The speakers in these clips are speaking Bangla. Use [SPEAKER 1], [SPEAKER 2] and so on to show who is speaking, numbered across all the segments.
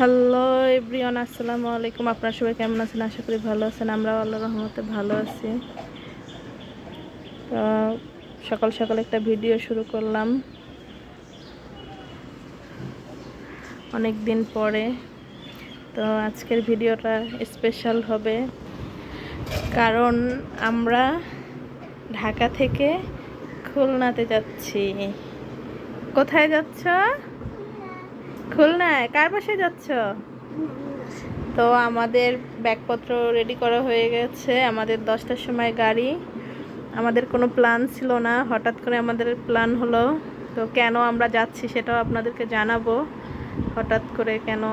[SPEAKER 1] হ্যালো এভরিওয়ান, আসসালামু আলাইকুম। আপনারা সবাই কেমন আছেন? আশা করি ভালো আছেন। আমরা আল্লাহ রহমতে ভালো আছি। তো, সকাল সকাল একটা ভিডিও শুরু করলাম। অনেক দিন পরে। তো, আজকের ভিডিওটা স্পেশাল হবে। কারণ আমরা ঢাকা থেকে খুলনাতে যাচ্ছি। কোথায় যাচ্ছ? খুলনায়? কার পাশে যাচ্ছ? তো আমাদের ব্যাগপত্র রেডি করা হয়ে গেছে। আমাদের দশটার সময় গাড়ি। আমাদের কোনো প্ল্যান ছিল না। হঠাৎ করে আমাদের প্ল্যান হলো। তো কেন আমরা যাচ্ছি সেটাও আপনাদেরকে জানাব। হঠাৎ করে কেন?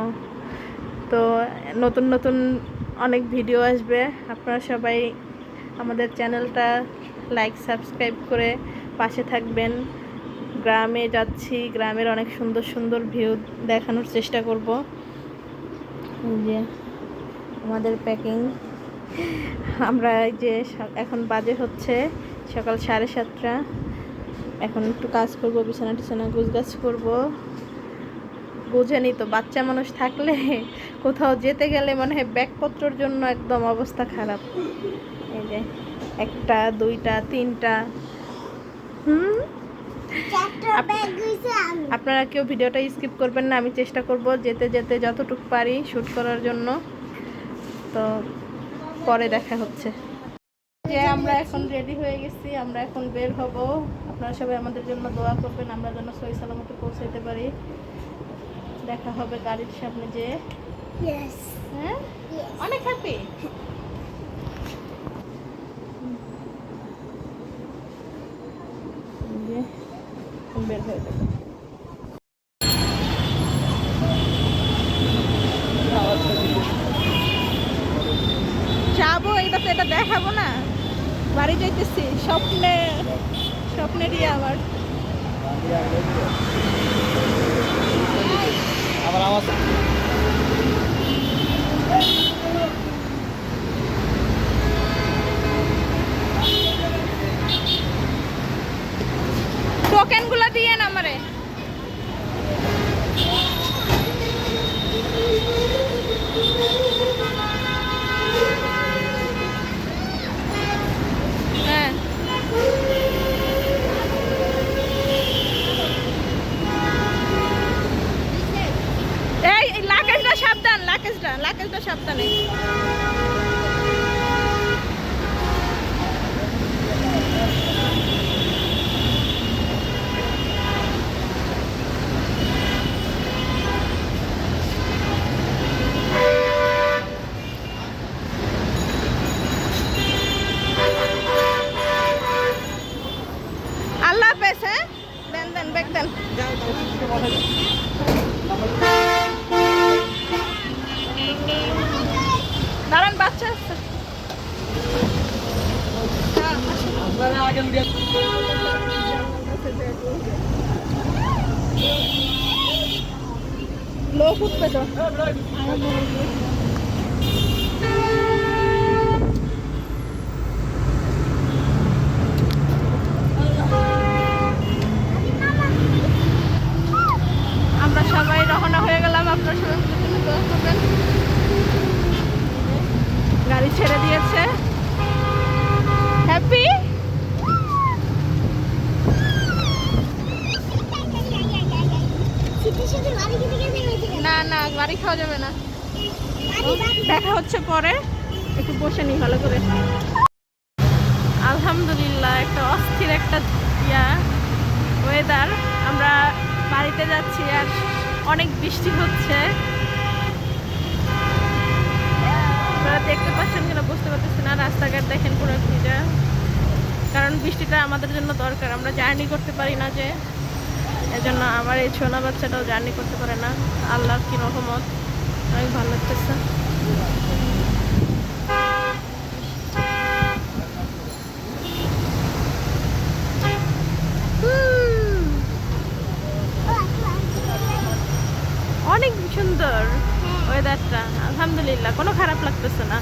[SPEAKER 1] তো নতুন নতুন অনেক ভিডিও আসবে। আপনারা সবাই আমাদের চ্যানেলটা লাইক সাবস্ক্রাইব করে পাশে থাকবেন। গ্রামে যাচ্ছি, গ্রামের অনেক সুন্দর সুন্দর ভিউ দেখানোর চেষ্টা করব। যে আমাদের প্যাকিং আমরা এই যে এখন বাজে হচ্ছে সকাল সাড়ে সাতটা। এখন একটু কাজ করব, বিছানা টিছানা গুছগাছ করব। বোঝেনি তো, বাচ্চা মানুষ থাকলে কোথাও যেতে গেলে মনে হয় ব্যাগপত্রর জন্য একদম অবস্থা খারাপ। এই যে একটা, দুইটা, তিনটা। হুম? আপনারা কেউ ভিডিওটা স্কিপ করবেন না আমি চেষ্টা করব যেতে যেতে যতটুকু পারি শ্যুট করার জন্য। তো পরে দেখা হচ্ছে। যে আমরা এখন রেডি হয়ে গেছি আমরা এখন বের হব। আপনারা সবাই আমাদের জন্য দোয়া করবেন আমরা যেন সই সালামতে পৌঁছাইতে পারি। দেখা হবে গাড়ির সামনে যে। হ্যাঁ? অনেক হ্যাপি বের হয়ে যাবে। যাব এটা তো এটা দেখাবো না। বাড়ি যাইতেছি, স্বপ্নে, স্বপ্নেরই আমার
[SPEAKER 2] আবার আওয়াজ
[SPEAKER 1] টোকেনগুলো দিয়ে আমারে? হ্যাঁ। এই এই সাবধান লাকেশটা লাকেশটা সাবধানে আল্লাহ হাফেজ হ্যাঁ দেন দেন ব্যাগ দেন দাঁড়ান বাচ্চা আসছে
[SPEAKER 2] আপনারা আগে উঠে
[SPEAKER 1] লোক আমরা সবাই রওনা হয়ে গেলাম আপনার সবাই গাড়ি ছেড়ে দিয়েছে হ্যাপি না না গাড়ি খাওয়া যাবে না। দেখা হচ্ছে পরে। একটু বসে নি ভালো করে। আলহামদুলিল্লাহ, একটা অস্থির একটা ইয়া ওয়েদার আমরা বাড়িতে যাচ্ছি আর অনেক বৃষ্টি হচ্ছে। দেখতে পাচ্ছেন কিনা, বুঝতে পারতেছি না। রাস্তাঘাট দেখেন পুরো ভিজা। কারণ বৃষ্টিটা আমাদের জন্য দরকার। আমরা জার্নি করতে পারি না যে। এজন্য আমার এই ছোনা বাচ্চাটাও জার্নি করতে পারে না। আল্লাহর কি রহমত? অনেক ভালো লাগতেছে। অনেক সুন্দর ওয়েদারটা আলহামদুলিল্লাহ কোনো খারাপ লাগতেছে না।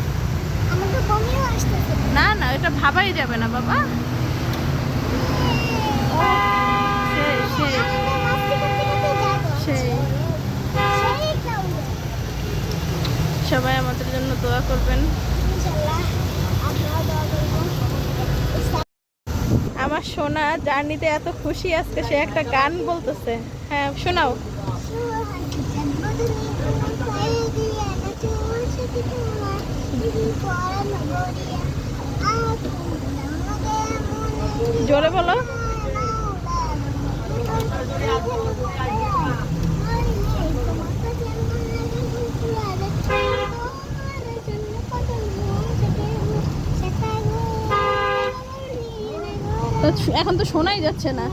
[SPEAKER 1] না না এটা ভাবাই যাবে না বাবা সেই সেই
[SPEAKER 3] আমরা মাস্তি করতে করতে যাব
[SPEAKER 1] সেই
[SPEAKER 3] সেই ক্রাউডে
[SPEAKER 1] জন্য
[SPEAKER 3] আমাদের জন্য দোয়া করবেন।
[SPEAKER 1] আমার সোনা জার্নিতে এত খুশি আজকে, সে একটা গান বলতেছে। হ্যাঁ শোনাও। জোরে বলো। এখন তো শোনাই যাচ্ছে না।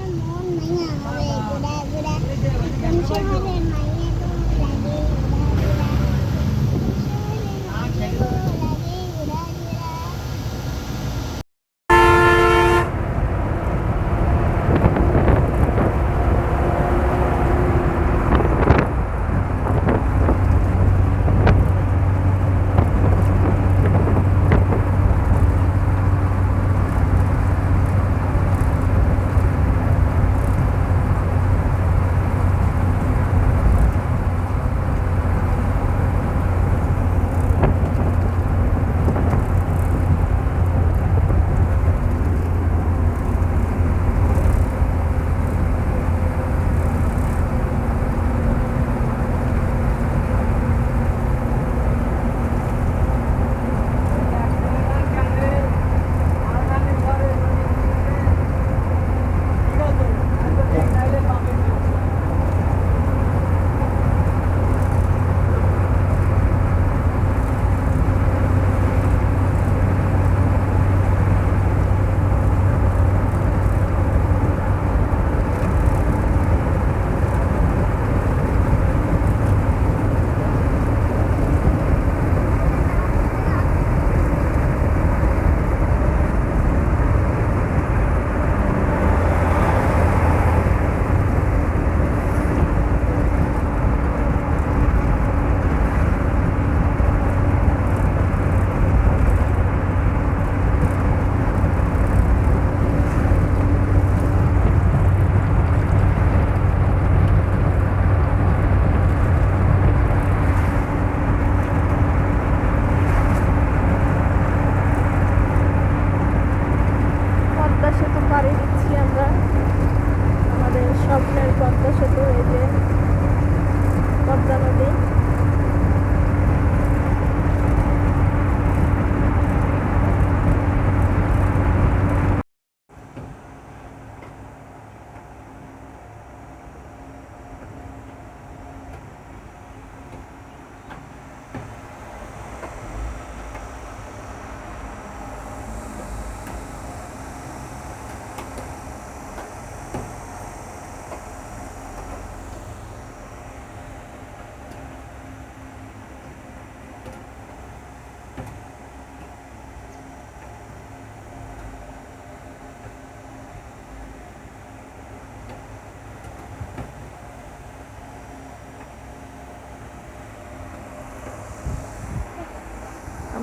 [SPEAKER 1] পদ্মা নদী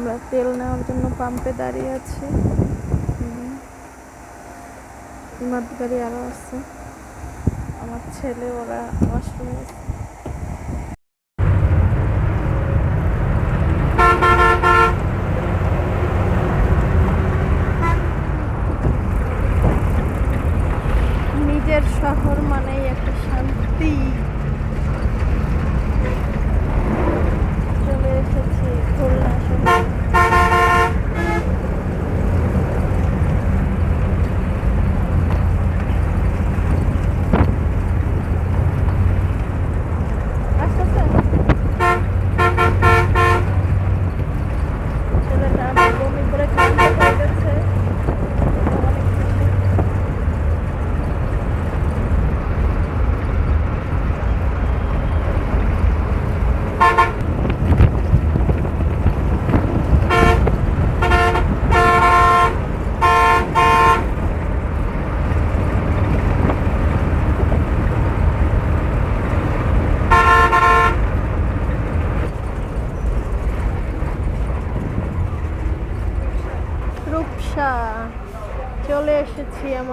[SPEAKER 1] আমরা তেল নেওয়ার জন্য পাম্পে দাঁড়িয়ে আছি। ইমাদ গাড়ি আরও আছে আমার ছেলে, ওরা ওয়াশরুমে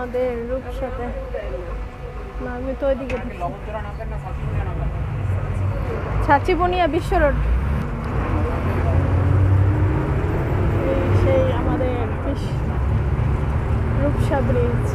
[SPEAKER 1] আমাদের রূপসাতে না আমি তো ওইদিকে ছাচিবনিয়া বিশ্ব রোড। সেই আমাদের রূপসা ব্রিজ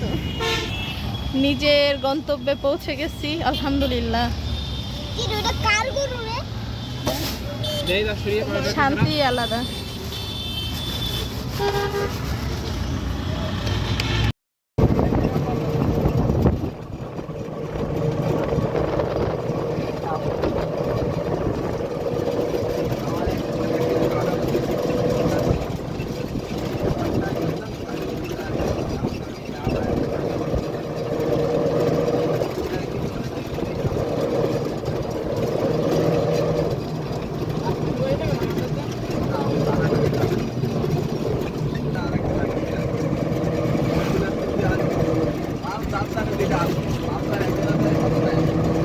[SPEAKER 1] তো। নিজের গন্তব্যে পৌঁছে গেছি আলহামদুলিল্লাহ। শান্তি আলাদা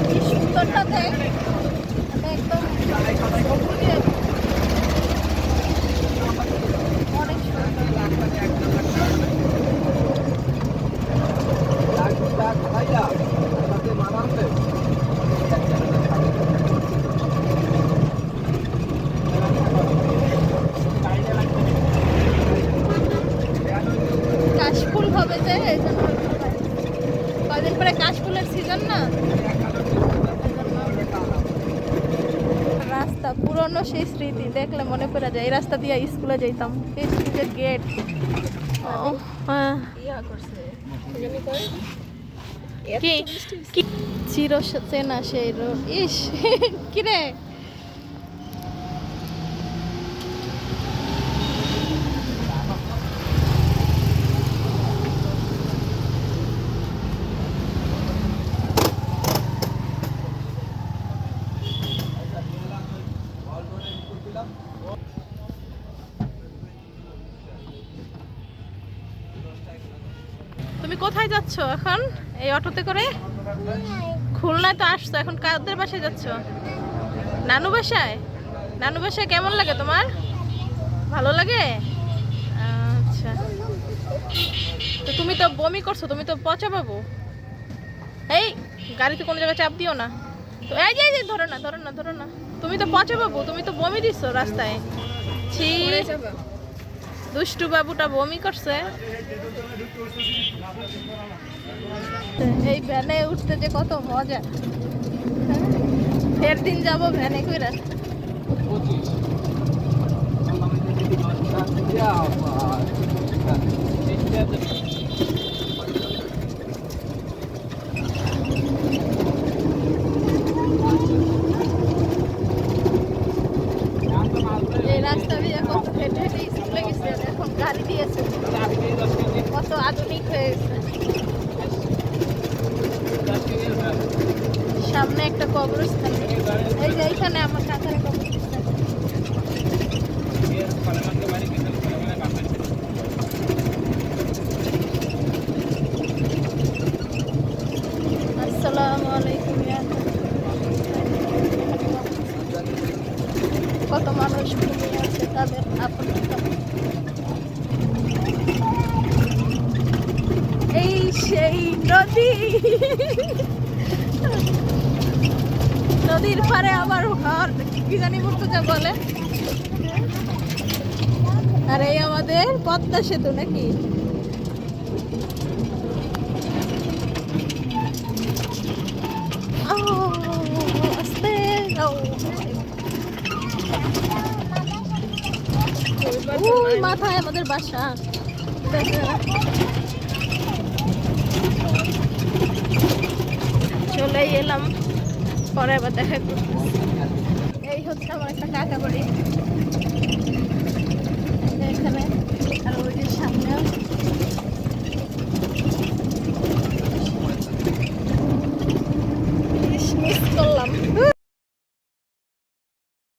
[SPEAKER 1] কি সুন্দরটা দেখ এটা একদম সবুজে অনেক সুন্দর কাশফুল হবে যে এই জন্য কদিন পরে কাশফুলের সিজন না রাস্তা পুরনো সেই স্মৃতি দেখলে মনে পড়ে যায় এই রাস্তা দিয়ে স্কুলে যাইতাম। এই স্কুলের গেট কি? কি চির চেনা সেই রোড ইস কিরে? তুমি কোথায় যাচ্ছ এখন? এই অটোতে করে? খুলনায় তো আসছো, এখন কাদের বাসায় যাচ্ছ? নানু বাসায়? নানু বাসায় কেমন লাগে তোমার? ভালো লাগে? আচ্ছা। তো তুমি তো বমি করছ, তুমি তো পচা পাবো এই, গাড়িতে কোনো জায়গায় চাপ দিও না। তো এই যে যে, ধরো না ধরো না ধরো না। তুমি তো পচা পাবো তুমি তো বমি দিছো রাস্তায়। ছি। দুষ্টু বাবুটা বমি করছে। এই ভ্যানে উঠতে যে কত মজা? ফের দিন যাব ভ্যানে কইরা। এই রাস্তা দিয়ে কত হেঁটে হেঁটে স্কুলে গেছে এখন দিয়েছে। কত আধুনিক হয়ে গেছে সামনে একটা কবরস্থান। এই যে এইখানে আমার কাকার কবরস্থান। আসসালামু আলাইকুম কত মানুষ ঘুমিয়ে আছে তাদের আপন এই সেই নদী। নদীর পারে আবার ঘর কি জানি যা বলে? আর এই আমাদের পদ্মা সেতু নাকি? মাথায় আমাদের বাসা। চলে এলাম। পরে আবার দেখা করতে এই হচ্ছে আমার একটা কাকা বাড়ি এখানে আর ওই যে সামনেও মিস করলাম।